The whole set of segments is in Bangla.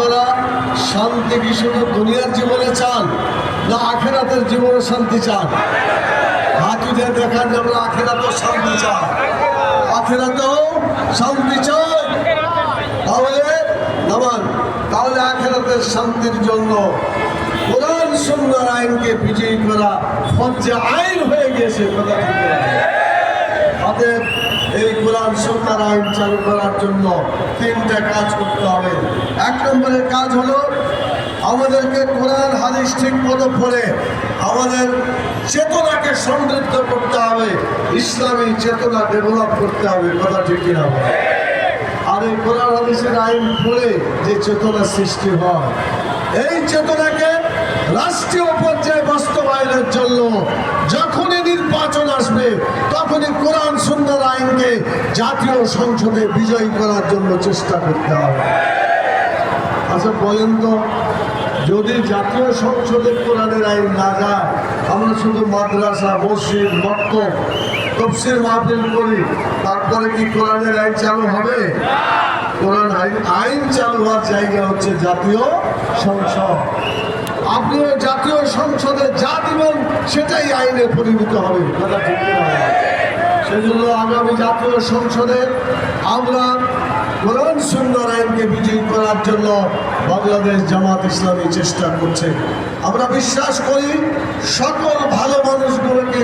আপনারা শান্তি কি শুধু দুনিয়ার জীবনে চান না আখেরাতের জীবনে শান্তি চান? হাত উঠে দেখান যে আমরা আখেরাতেও শান্তি চাই আখেরাতেও শান্তি চাই তাহলে নামান, তাহলে আখেরাতের শান্তির জন্য কোরআন সুন্দর আইনকে বিজয়ী করা ফজ্জে আইন হয়ে গেছে এই কোরআন সুন্দর আইন চালু করার জন্য তিনটা কাজ করতে হবে। নম্বরের কাজ হলো আমাদেরকে কোরআন, হাদিস ঠিক মতো পড়ে। আমাদের চেতনাকে সমৃদ্ধ করতে হবে। ইসলামী চেতনা ডেভেলপ করতে হবে, কথা ঠিক কিনা আর এই কোরআন, হাদিসের আইন পড়ে যে চেতনা সৃষ্টি হয়, এই চেতনাকে রাষ্ট্রীয় পর্যায়ে বাস্তবায়নের জন্য যখনই নির্বাচন আসবে, তখনই কোরআন সুন্দর আইনকে জাতীয় সংসদে বিজয়ী করার জন্য চেষ্টা করতে হবে। আচ্ছা বলেন তো যদি জাতীয় সংসদে কোরআনের আইন না যায়, আমরা শুধু মাদ্রাসা, মসজিদ মক্তব তফসির মাহফিল করি। তারপরে কি কোরআনের আইন চালু হবে? কোরআন আইন আইন চালু হওয়ার জায়গা হচ্ছে জাতীয় সংসদ। আপনি জাতীয় সংসদে যা দিবেন, সেটাই আইনে পরিণত হবে। কথা ঠিক? সেজন্য আগামী জাতীয় সংসদে আমরা কোরআন সুন্দর আইনকে বিজয়ী করার জন্য বাংলাদেশ জামাত ইসলামী চেষ্টা করছে আমরা বিশ্বাস করি সকল ভালো মানুষগুলোকে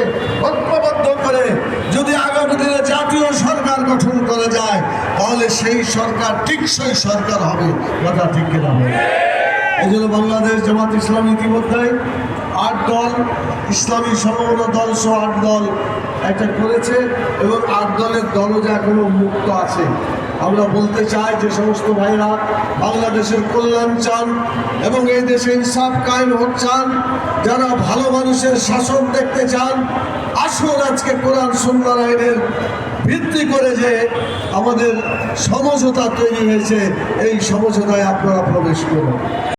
ঐক্যবদ্ধ করে যদি আগামী দিনে জাতীয় সরকার গঠন করা যায়, তাহলে সেই সরকার টিকসই সরকার হবে, কথা ঠিক কিনা? এই জন্য বাংলাদেশ জামাত ইসলামী ইতিমধ্যে আট দল, ইসলামী সমগ্র দল সহ আট দল একটা করেছে এবং আট দলের দলজা এখনও মুক্ত আছে। আমরা বলতে চাই যে সমস্ত ভাইরা, বাংলাদেশের কল্যাণ চান এবং এই দেশে ইনসাফ কায়েম হোক চান, যারা ভালো মানুষের শাসন দেখতে চান, আসুন আজকে কোরআন সুন্দর আইনের ভিত্তি করে যে আমাদের সমঝোতা তৈরি হয়েছে, এই সমঝোতায় আপনারা প্রবেশ করুন।